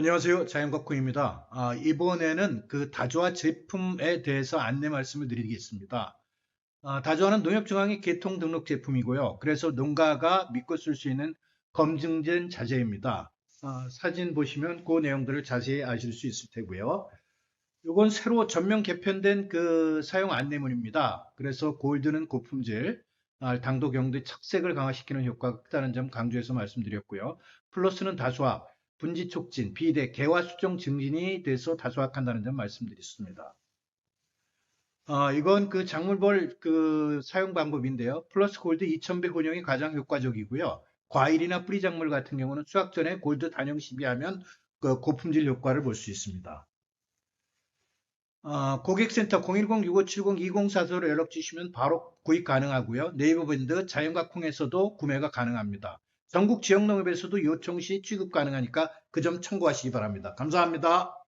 안녕하세요. 자연과콩입니다. 아, 이번에는 그 다조화 제품에 대해서 안내 말씀을 드리겠습니다. 아, 다조화는 농협중앙의 개통 등록 제품이고요. 그래서 농가가 믿고 쓸 수 있는 검증된 자재입니다. 아, 사진 보시면 그 내용들을 자세히 아실 수 있을 테고요. 이건 새로 전면 개편된 그 사용 안내문입니다. 그래서 골드는 고품질, 아, 당도 경도의 착색을 강화시키는 효과가 크다는 점 강조해서 말씀드렸고요. 플러스는 다소화, 분지 촉진, 비대, 개화 수정 증진이 돼서 다소화한다는 점 말씀드렸습니다. 아, 이건 그 작물벌 그 사용 방법인데요. 플러스 골드 2000배 혼용이 가장 효과적이고요. 과일이나 뿌리 작물 같은 경우는 수확 전에 골드 단용 시비하면 그 고품질 효과를 볼 수 있습니다. 아, 고객센터 010-6570-2044로 연락 주시면 바로 구입 가능하고요. 네이버 밴드 자연각콩에서도 구매가 가능합니다. 전국 지역농협에서도 요청 시 취급 가능하니까 그 점 참고하시기 바랍니다. 감사합니다.